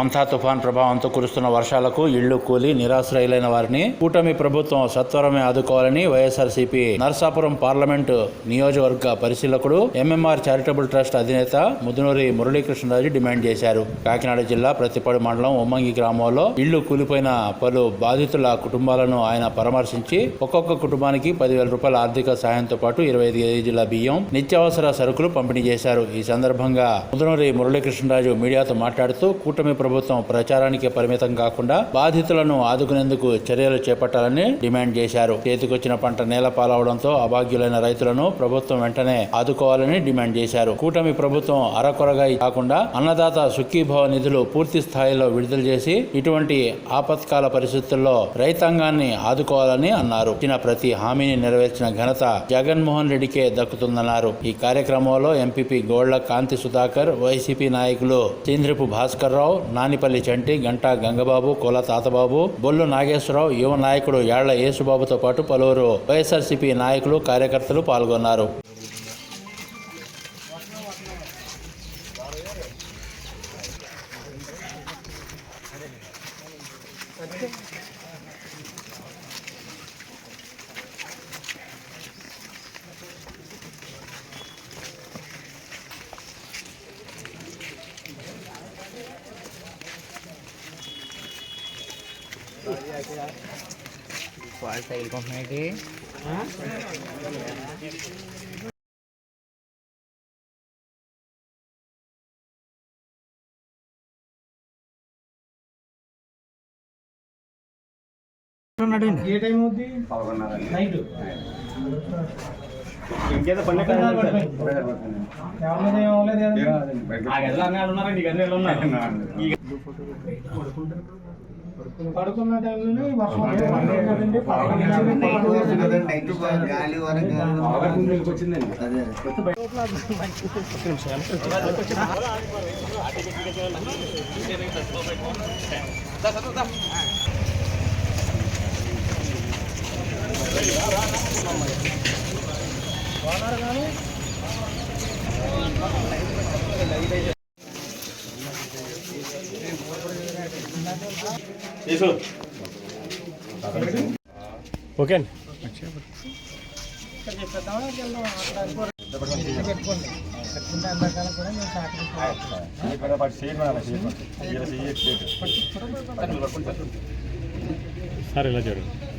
మొంతా తుఫాన్ ప్రభావంతో కురుస్తున్న వర్షాలకు ఇళ్ళు కూలి నిరాశ్రయులైన వారిని కూటమి ప్రభుత్వం సత్వరమే ఆదుకోవాలని వైఎస్ఆర్సీపీ నర్సాపురం పార్లమెంటు నియోజకవర్గ పరిశీలకుడు ఎంఎంఆర్ చారిటబుల్ ట్రస్ట్ అధినేత ముదునూరి మురళీకృష్ణరాజు డిమాండ్ చేశారు. కాకినాడ జిల్లా ప్రతిపాడు మండలం ఉమ్మంగి గ్రామంలో ఇళ్ళు కూలిపోయిన పలు బాధితుల కుటుంబాలను ఆయన పరామర్శించి ఒక్కొక్క కుటుంబానికి పదివేల రూపాయల ఆర్థిక సాయంతో పాటు ఇరవై ఐదు కేజీల బియ్యం నిత్యావసర సరుకులు పంపిణీ చేశారు. ఈ సందర్భంగా ముదునూరి మురళీకృష్ణరాజు మీడియాతో మాట్లాడుతూ కూటమి ప్రభుత్వం ప్రభుత్వం ప్రచారానికి పరిమితం కాకుండా బాధితులను ఆదుకునేందుకు చర్యలు చేపట్టాలని డిమాండ్ చేశారు. చేతికొచ్చిన పంట నేల పాలవడంతో అభాగ్యులైన రైతులను ప్రభుత్వం వెంటనే ఆదుకోవాలని డిమాండ్ చేశారు. కూటమి ప్రభుత్వం అరకొరగా కాకుండా అన్నదాత సుఖీభవ నిధులు పూర్తి స్థాయిలో విడుదల చేసి ఇటువంటి ఆపత్కాల పరిస్థితుల్లో రైతాంగాన్ని ఆదుకోవాలని అన్నారు. ఇచ్చిన ప్రతి హామీని నెరవేర్చిన ఘనత జగన్మోహన్ రెడ్డికే దక్కుతుందన్నారు. ఈ కార్యక్రమంలో ఎంపీపీ గోళ్ళ కాంతి సుధాకర్ వైసీపీ నాయకులు చంద్రపు భాస్కర్ రావు నానిపల్లి చంటి గంటా గంగబాబు కొల తాతబాబు బొల్లు నాగేశ్వరరావు యువ నాయకుడు యాళ్ళ యేసుబాబుతో పాటు పలువురు వైఎస్ఆర్సీపీ నాయకులు కార్యకర్తలు పాల్గొన్నారు. వాళ్ళు తగిలిపోతున్నాయి ఏ టైం అవుద్ది నైట్ ఇంకేదో పని ఏమన్నది ఏమవ్వలేదు పడుకున్న టైంలోనే వర్షం కదండి ఓకే అండి. సార్ ఇలా చూడండి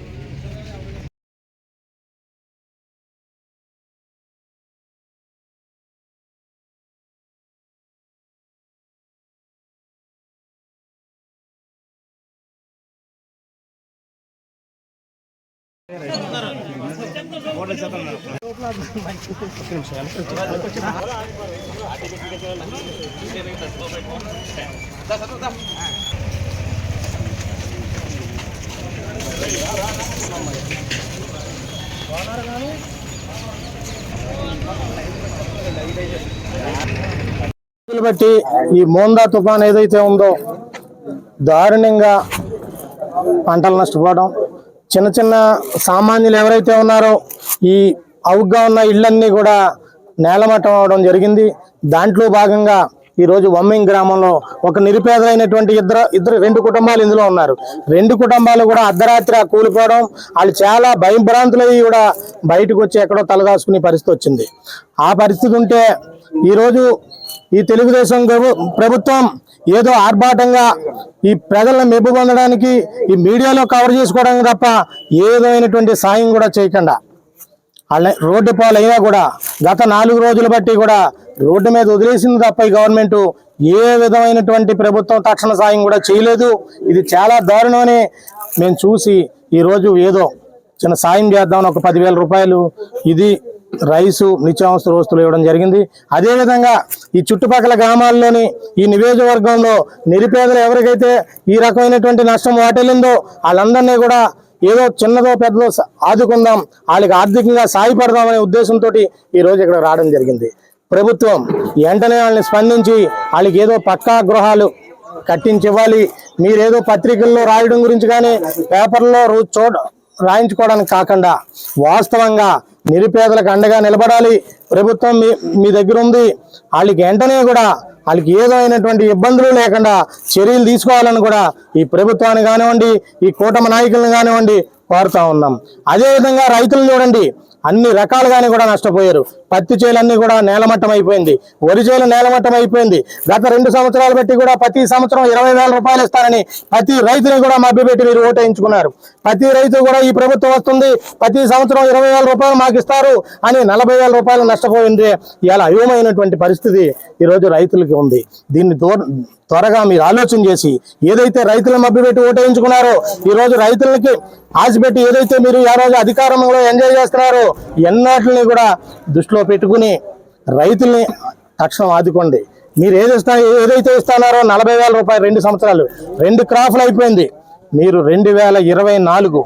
బట్టి ఈ మోందా తుఫాన్ ఏదైతే ఉందో దారుణంగా పంటలు నష్టపోవడం చిన్న చిన్న సామాన్యులు ఎవరైతే ఉన్నారో ఈ అవుగ్గా ఉన్న ఇళ్ళన్నీ కూడా నేలమట్టం అవడం జరిగింది. దాంట్లో భాగంగా ఈరోజు వమ్మింగ్ గ్రామంలో ఒక నిరుపేదలైనటువంటి ఇద్దరు ఇద్దరు రెండు కుటుంబాలు ఇందులో ఉన్నారు. రెండు కుటుంబాలు కూడా అర్ధరాత్రి ఆ కూలిపోవడం వాళ్ళు చాలా భయభ్రాంతులయ్యి కూడా బయటకు వచ్చి ఎక్కడో తలదాచుకునే పరిస్థితి వచ్చింది. ఆ పరిస్థితి ఉంటే ఈరోజు ఈ తెలుగుదేశం ప్రభుత్వం ఏదో ఆర్భాటంగా ఈ ప్రజలను మెప్పు పొందడానికి ఈ మీడియాలో కవర్ చేసుకోవడానికి తప్ప ఏదైనటువంటి సాయం కూడా చేయకుండా. అలా రోడ్డు పాలైనా కూడా గత నాలుగు రోజులు బట్టి కూడా రోడ్డు మీద వదిలేసింది తప్ప ఈ గవర్నమెంట్ ఏ విధమైనటువంటి ప్రభుత్వం తక్షణ సాయం కూడా చేయలేదు. ఇది చాలా దారుణమని మేము చూసి ఈరోజు ఏదో చిన్న సాయం చేద్దామని ఒక పదివేల రూపాయలు ఇది రైసు నిత్యావసర వస్తువులు ఇవ్వడం జరిగింది. అదేవిధంగా ఈ చుట్టుపక్కల గ్రామాల్లోని ఈ నియోజకవర్గంలో నిరుపేదలు ఎవరికైతే ఈ రకమైనటువంటి నష్టం వాటిల్లిందో వాళ్ళందరినీ కూడా ఏదో చిన్నదో పెద్దదో ఆదుకుందాం వాళ్ళకి ఆర్థికంగా సాయపడదామనే ఉద్దేశంతో ఈ రోజు ఇక్కడ రావడం జరిగింది. ప్రభుత్వం వెంటనే వాళ్ళని స్పందించి వాళ్ళకి ఏదో పక్కా గృహాలు కట్టించి ఇవ్వాలి మీరేదో పత్రికల్లో రాయడం గురించి కానీ పేపర్లో రో- చూడ రాయించుకోవడానికి కాకుండా వాస్తవంగా నిరుపేదలకు అండగా నిలబడాలి. ప్రభుత్వం మీ మీ దగ్గర ఉంది. వాళ్ళకి వెంటనే కూడా వాళ్ళకి ఏదో అయినటువంటి ఇబ్బందులు లేకుండా చర్యలు తీసుకోవాలని కూడా ఈ ప్రభుత్వాన్ని కానివ్వండి ఈ కూటమి నాయకులను కానివ్వండి కోరుతా ఉన్నాం. అదేవిధంగా రైతులు చూడండి. అన్ని రకాలుగానే కూడా నష్టపోయారు. పత్తి చేలన్నీ కూడా నేలమట్టం అయిపోయింది వరి చేలు నేలమట్టం అయిపోయింది గత రెండు సంవత్సరాలు బట్టి కూడా ప్రతి సంవత్సరం ఇరవై వేల రూపాయలు ఇస్తారని ప్రతి రైతుని కూడా మభ్యపెట్టి మీరు ఓటేయించుకున్నారు. ప్రతి రైతు కూడా ఈ ప్రభుత్వం వస్తుంది. ప్రతి సంవత్సరం ఇరవై వేల రూపాయలు మాకు ఇస్తారు అని నలభై వేల రూపాయలు నష్టపోయింది. ఇలా అయోమైనటువంటి పరిస్థితి ఈరోజు రైతులకి ఉంది. దీన్ని త్వరగా మీరు ఆలోచన చేసి ఏదైతే రైతులను మభ్యపెట్టి ఓటేయించుకున్నారో ఈరోజు రైతులకి ఆశపెట్టి ఏదైతే మీరు ఆ రోజు అధికారంలో ఎంజాయ్ చేస్తున్నారో ఎన్నాటిని కూడా దృష్టిలో పెట్టుకుని రైతుల్ని తక్షణం ఆదుకోండి. మీరు ఏది ఇస్తా ఏదైతే ఇస్తున్నారో నలభై వేల రూపాయలు రెండు సంవత్సరాలు రెండు క్రాఫ్లు అయిపోయింది. మీరు రెండు వేల ఇరవై నాలుగు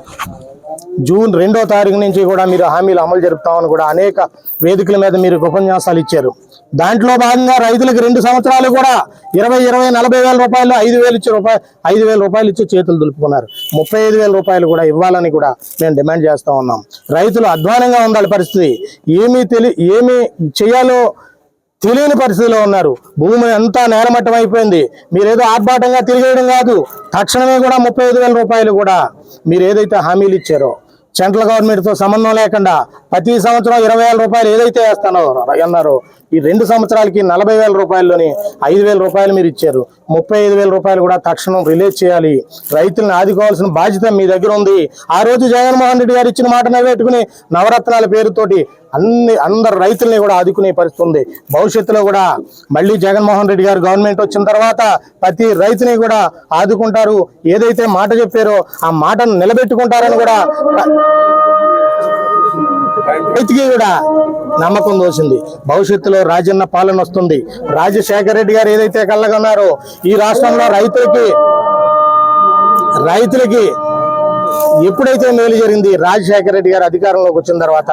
జూన్ రెండో తారీఖు నుంచి కూడా మీరు హామీలు అమలు జరుపుతామని కూడా అనేక వేదికల మీద మీరు ఉపన్యాసాలు ఇచ్చారు. దాంట్లో భాగంగా రైతులకు రెండు సంవత్సరాలు కూడా ఇరవై ఇరవై నలభై వేల రూపాయలు ఐదు వేలు ఇచ్చి రూపాయలు ఐదు వేల రూపాయలు ఇచ్చి చేతులు దులుపుకున్నారు. ముప్పై ఐదు వేల రూపాయలు కూడా ఇవ్వాలని కూడా మేము డిమాండ్ చేస్తూ ఉన్నాం. రైతులు అధ్వానంగా ఉండాలి పరిస్థితి. ఏమీ తెలి ఏమీ చేయాలో తెలియని పరిస్థితిలో ఉన్నారు. భూమి అంతా నేరమట్టం అయిపోయింది. మీరేదో ఆర్భాటంగా తిరిగేయడం కాదు. తక్షణమే కూడా ముప్పై ఐదు వేల రూపాయలు కూడా మీరు ఏదైతే హామీలు ఇచ్చారో సెంట్రల్ గవర్నమెంట్తో సంబంధం లేకుండా ప్రతి సంవత్సరం ఇరవై వేల రూపాయలు ఏదైతే వేస్తానో అన్నారు ఈ రెండు సంవత్సరాలకి నలభై వేల రూపాయల్లోని ఐదు వేల రూపాయలు మీరు ఇచ్చారు. ముప్పై ఐదు వేల రూపాయలు కూడా తక్షణం రిలీజ్ చేయాలి. రైతులను ఆదుకోవాల్సిన బాధ్యత మీ దగ్గర ఉంది. ఆ రోజు జగన్మోహన్ రెడ్డి గారు ఇచ్చిన మాట నిలబెట్టుకుని నవరత్నాల పేరుతోటి అన్ని అందరు రైతుల్ని కూడా ఆదుకునే పరిస్థితి ఉంది. భవిష్యత్తులో కూడా మళ్ళీ జగన్మోహన్ రెడ్డి గారు గవర్నమెంట్ వచ్చిన తర్వాత ప్రతి రైతుని కూడా ఆదుకుంటారు. ఏదైతే మాట చెప్పారో ఆ మాటను నిలబెట్టుకుంటారని కూడా రైతుకి కూడా నమ్మకం దోసింది భవిష్యత్తులో రాజన్న పాలన వస్తుంది. రాజశేఖర రెడ్డి గారు ఏదైతే కళ్ళగన్నారో ఈ రాష్ట్రంలో రైతులకి రైతులకి ఎప్పుడైతే మేలు జరిగింది రాజశేఖర రెడ్డి గారు అధికారంలోకి వచ్చిన తర్వాత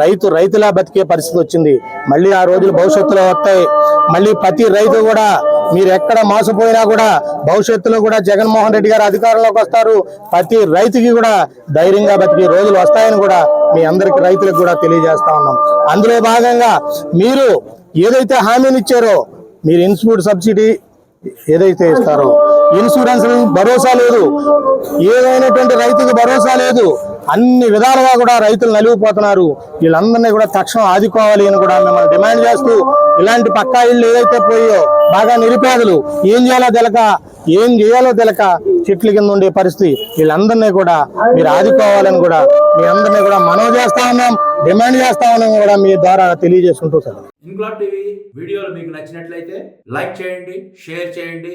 రైతు రైతులా బతికే పరిస్థితి వచ్చింది. మళ్ళీ ఆ రోజులు భవిష్యత్తులో వస్తాయి. మళ్ళీ ప్రతి రైతు కూడా మీరు ఎక్కడ మోసపోయినా కూడా భవిష్యత్తులో కూడా జగన్మోహన్ రెడ్డి గారు అధికారంలోకి వస్తారు. ప్రతి రైతుకి కూడా ధైర్యంగా బతికే రోజులు వస్తాయని కూడా మీ అందరికి రైతులకు కూడా తెలియజేస్తా ఉన్నాం. అందులో భాగంగా మీరు ఏదైతే హామీని ఇచ్చారో మీరు ఇన్స్టిట్యూట్ సబ్సిడీ ఏదైతే ఇస్తారో ఇన్సూరెన్స్ భరోసా లేదు. ఏదైనటువంటి రైతుకు భరోసా లేదు. అన్ని విధాలుగా కూడా రైతులు నలిగిపోతున్నారు. వీళ్ళందరినీ కూడా తక్షణం ఆదుకోవాలి అని కూడా మిమ్మల్ని డిమాండ్ చేస్తూ ఇలాంటి పక్కా ఇళ్ళు ఏదైతే పోయో బాగా నిరుపేదలు ఏం చేయాలో తెలక ఏం చేయాలో తెలక చెట్ల కింద ఉండే పరిస్థితి వీళ్ళందరినీ కూడా మీరు ఆదుకోవాలని కూడా మీ అందరినీ కూడా మనం చేస్తా ఉన్నాం డిమాండ్ చేస్తా ఉన్నాం కూడా మీ ద్వారా తెలియజేసుకుంటూ సార్ ఇంక్లాబ్ టీవీ వీడియోలు మీకు నచ్చినట్లయితే లైక్ చేయండి షేర్ చేయండి.